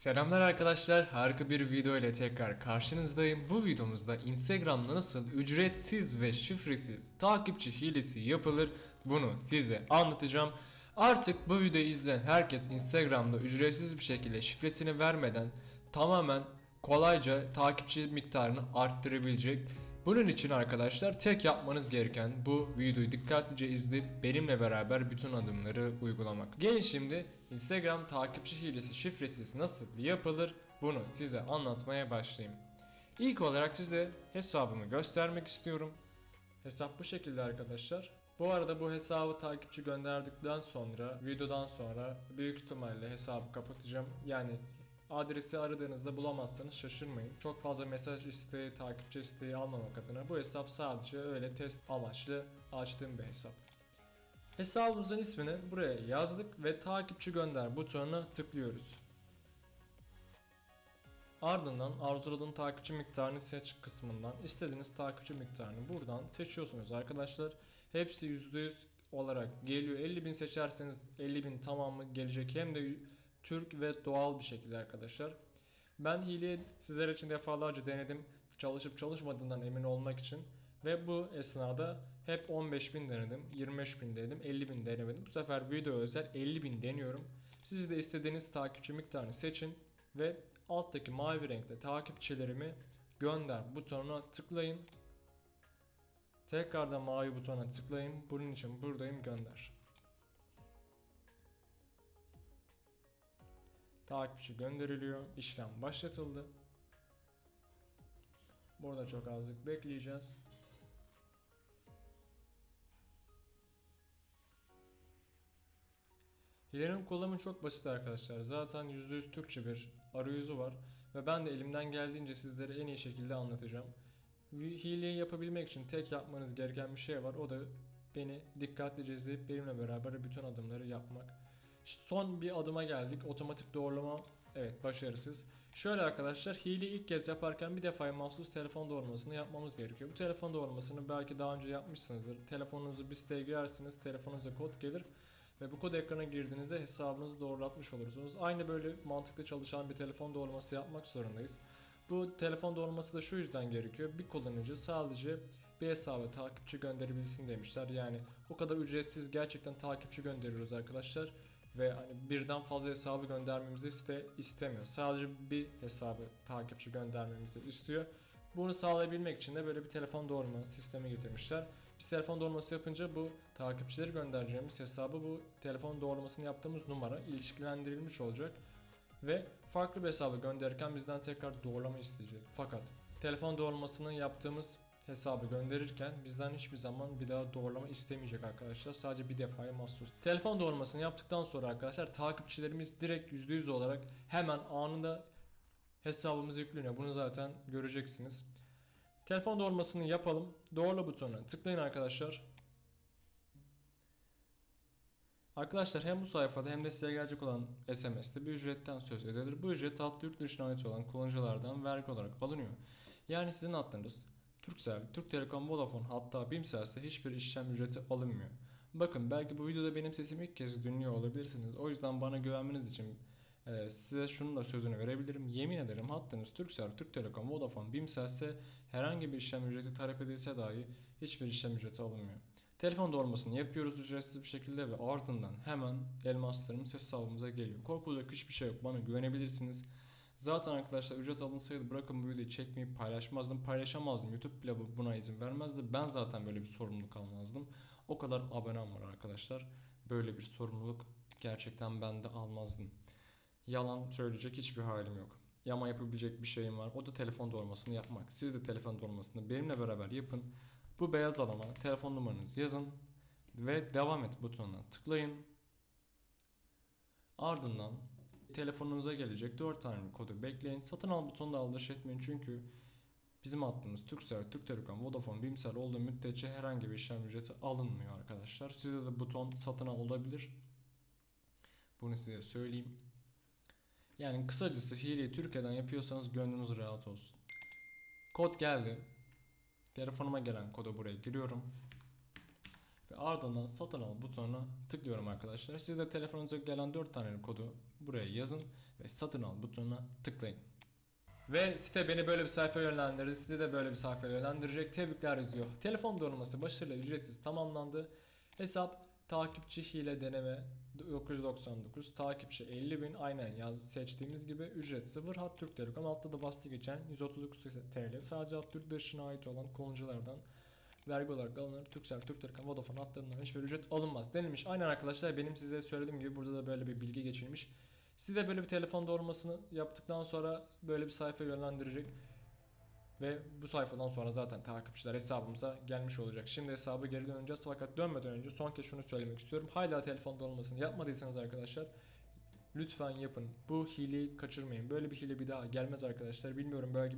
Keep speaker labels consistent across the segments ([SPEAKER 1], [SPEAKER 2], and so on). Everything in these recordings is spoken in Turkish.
[SPEAKER 1] Selamlar arkadaşlar, harika bir video ile tekrar karşınızdayım. Bu videomuzda Instagram'da nasıl ücretsiz ve şifresiz takipçi hilesi yapılır bunu size anlatacağım. Artık bu videoyu izleyen herkes Instagram'da ücretsiz bir şekilde şifresini vermeden tamamen kolayca takipçi miktarını arttırabilecek. Bunun için arkadaşlar tek yapmanız gereken bu videoyu dikkatlice izleyip benimle beraber bütün adımları uygulamak. Gelin şimdi Instagram takipçi hilesi şifresiz nasıl yapılır bunu size anlatmaya başlayayım. İlk olarak size hesabımı göstermek istiyorum. Hesap bu şekilde arkadaşlar. Bu arada bu hesabı takipçi gönderdikten sonra videodan sonra büyük ihtimalle hesabı kapatacağım. Yani adresi aradığınızda bulamazsanız şaşırmayın. Çok fazla mesaj isteği, takipçi isteği almamak adına bu hesap sadece öyle test amaçlı açtığım bir hesap. Hesabımızın ismini buraya yazdık ve takipçi gönder butonuna tıklıyoruz. Ardından arzuladığın takipçi miktarını seç kısmından istediğiniz takipçi miktarını buradan seçiyorsunuz arkadaşlar. Hepsi %100 olarak geliyor. 50.000 seçerseniz 50.000 tamamı gelecek hem de Türk ve doğal bir şekilde arkadaşlar. Ben hileyi sizler için defalarca denedim. Çalışıp çalışmadığından emin olmak için. Ve bu esnada hep 15.000 denedim, 25.000 denedim, 50.000 denemedim. Bu sefer video özel 50.000 deniyorum. Siz de istediğiniz takipçi miktarını seçin ve alttaki mavi renkte takipçilerimi gönder butonuna tıklayın. Tekrardan mavi butona tıklayın. Bunun için buradayım gönder. Takipçi gönderiliyor. İşlem başlatıldı. Burada çok azlık bekleyeceğiz. Hilenin kullanımı çok basit arkadaşlar. Zaten %100 Türkçe bir arayüzü var. Ve ben de elimden geldiğince sizlere en iyi şekilde anlatacağım. Hileyi yapabilmek için tek yapmanız gereken bir şey var. O da beni dikkatlice izleyip benimle beraber bütün adımları yapmak. Son bir adıma geldik. Otomatik doğrulama evet başarısız. Şöyle arkadaşlar hile ilk kez yaparken bir defa mahsus telefon doğrulamasını yapmamız gerekiyor. Bu telefon doğrulamasını belki daha önce yapmışsınızdır. Telefonunuzu bir siteye girersiniz. Telefonunuza kod gelir. Ve bu kod ekrana girdiğinizde hesabınızı doğrulatmış olursunuz. Aynı böyle mantıklı çalışan bir telefon doğrulaması yapmak zorundayız. Bu telefon doğrulaması da şu yüzden gerekiyor. Bir kullanıcı sadece bir hesaba takipçi gönderebilsin demişler. Yani o kadar ücretsiz gerçekten takipçi gönderiyoruz arkadaşlar. Ve hani birden fazla hesabı göndermemizi iste, istemiyor. Sadece bir hesabı takipçi göndermemizi istiyor. Bunu sağlayabilmek için de böyle bir telefon doğrulama sistemi getirmişler. Biz telefon doğrulaması yapınca bu takipçileri göndereceğimiz hesabı bu telefon doğrulamasını yaptığımız numara ilişkilendirilmiş olacak. Ve farklı bir hesabı gönderirken bizden tekrar doğrulama isteyecek. Fakat telefon doğrulamasını yaptığımız hesabı gönderirken bizden hiçbir zaman bir daha doğrulama istemeyecek arkadaşlar. Sadece bir defaya mahsus. Telefon doğrulamasını yaptıktan sonra arkadaşlar takipçilerimiz direkt %100 olarak hemen anında hesabımız yükleniyor. Bunu zaten göreceksiniz. Telefon doğrulamasını yapalım. Doğrula butonuna tıklayın arkadaşlar. Arkadaşlar hem bu sayfada hem de size gelecek olan SMS'te bir ücretten söz edilir. Bu ücret hattı yurt dışına ait olan kullanıcılardan vergi olarak alınıyor. Yani sizin hattınız Turkcell, Türk Telekom, Vodafone hatta Bimselse hiçbir işlem ücreti alınmıyor. Bakın belki bu videoda benim sesimi ilk kez dinliyor olabilirsiniz. O yüzden bana güvenmeniz için e, size şunun da sözünü verebilirim. Yemin ederim hattınız Turkcell, Türk Telekom, Vodafone, Bimselse herhangi bir işlem ücreti talep edilse dahi hiçbir işlem ücreti alınmıyor. Telefon doğrulmasını yapıyoruz ücretsiz bir şekilde ve ardından hemen elmaslarımız hesabımıza geliyor. Korkulacak hiçbir şey yok. Bana güvenebilirsiniz. Zaten arkadaşlar ücret alınsaydı bırakın bu videoyu çekmeyi paylaşmazdım. Paylaşamazdım. YouTube bile buna izin vermezdi. Ben zaten böyle bir sorumluluk almazdım. O kadar abonem var arkadaşlar. Böyle bir sorumluluk gerçekten ben de almazdım. Yalan söyleyecek hiçbir halim yok. Yama yapabilecek bir şeyim var. O da telefon doğrulmasını yapmak. Siz de telefon doğrulmasını benimle beraber yapın. Bu beyaz alana telefon numaranızı yazın ve devam et butonuna tıklayın. Ardından telefonunuza gelecek 4 tane kodu bekleyin. Satın al butonuna aldırış etmeyin çünkü bizim hattımız Turkcell, Türk Telekom, Vodafone, Bimsel olduğu müddetçe herhangi bir işlem ücreti alınmıyor arkadaşlar. Size de buton satın al olabilir. Bunu size söyleyeyim. Yani kısacası hileyi Türkiye'den yapıyorsanız gönlünüz rahat olsun. Kod geldi. Telefonuma gelen kodu buraya giriyorum. Ve ardından satın al butonuna tıklıyorum arkadaşlar. Siz de telefonunuza gelen 4 tane kodu buraya yazın ve satın al butonuna tıklayın. Ve site beni böyle bir sayfaya yönlendirdi. Sizi de böyle bir sayfaya yönlendirecek. Tebrikler yazıyor. Telefon doğrulması başarıyla ücretsiz tamamlandı. Hesap takipçi hile deneme 999 takipçi 50.000 aynen yaz seçtiğimiz gibi ücret 0 hat Türk Telekom altta da bastı geçen 139 TL sadece hat Türk dışına ait olan kullanıcılardan vergi olarak alınır. Turkcell, Türk Telekom, Vodafone hatlarından hiçbir ücret alınmaz denilmiş. Aynen arkadaşlar benim size söylediğim gibi burada da böyle bir bilgi geçilmiş. Siz de böyle bir telefon doğurmasını yaptıktan sonra böyle bir sayfa yönlendirecek. Ve bu sayfadan sonra zaten takipçiler hesabımıza gelmiş olacak. Şimdi hesabı geri döneceğiz fakat dönmeden önce son kez şunu söylemek istiyorum. Hala telefon doğurmasını yapmadıysanız arkadaşlar lütfen yapın. Bu hileyi kaçırmayın. Böyle bir hile bir daha gelmez arkadaşlar. Bilmiyorum belki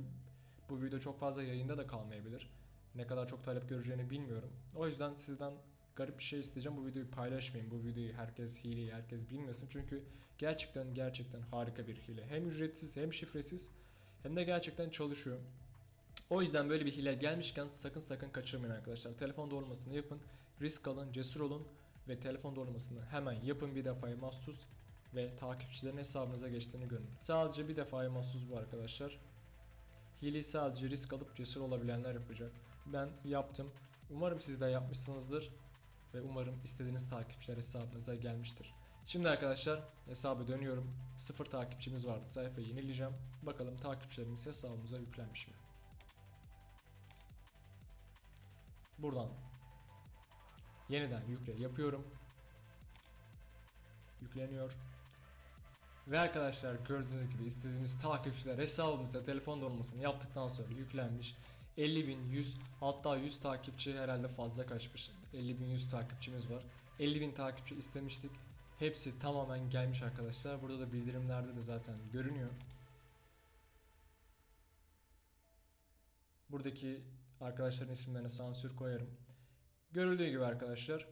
[SPEAKER 1] bu video çok fazla yayında da kalmayabilir. Ne kadar çok talep göreceğini bilmiyorum. O yüzden sizden garip bir şey isteyeceğim. Bu videoyu paylaşmayın. Bu videoyu herkes hileyi herkes bilmesin. Çünkü gerçekten gerçekten harika bir hile. Hem ücretsiz hem şifresiz hem de gerçekten çalışıyor. O yüzden böyle bir hile gelmişken sakın sakın kaçırmayın arkadaşlar. Telefon doğrulmasını yapın. Risk alın, cesur olun ve telefon doğrulmasını hemen yapın bir defaya mahsus ve takipçilerin hesabınıza geçtiğini görün. Sadece bir defaya mahsus bu arkadaşlar. Hileyi sadece risk alıp cesur olabilenler yapacak. Ben yaptım. Umarım siz de yapmışsınızdır ve umarım istediğiniz takipçiler hesabınıza gelmiştir. Şimdi arkadaşlar hesabı dönüyorum. Sıfır takipçimiz vardı. Sayfayı yenileyeceğim. Bakalım takipçilerimiz hesabımıza yüklenmiş mi? Buradan yeniden yükle yapıyorum. Yükleniyor. Ve arkadaşlar gördüğünüz gibi istediğimiz takipçiler hesabımıza telefon dolmasını yaptıktan sonra yüklenmiş. 50.100 hatta 100 takipçi herhalde fazla kaçmış. 50.100 takipçimiz var. 50.000 takipçi istemiştik. Hepsi tamamen gelmiş arkadaşlar. Burada da bildirimlerde de zaten görünüyor. Buradaki arkadaşların isimlerine sansür koyarım. Görüldüğü gibi arkadaşlar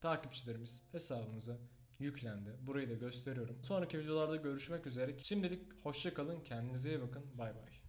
[SPEAKER 1] takipçilerimiz hesabımıza yüklendi. Burayı da gösteriyorum. Sonraki videolarda görüşmek üzere. Şimdilik hoşça kalın. Kendinize iyi bakın. Bay bay.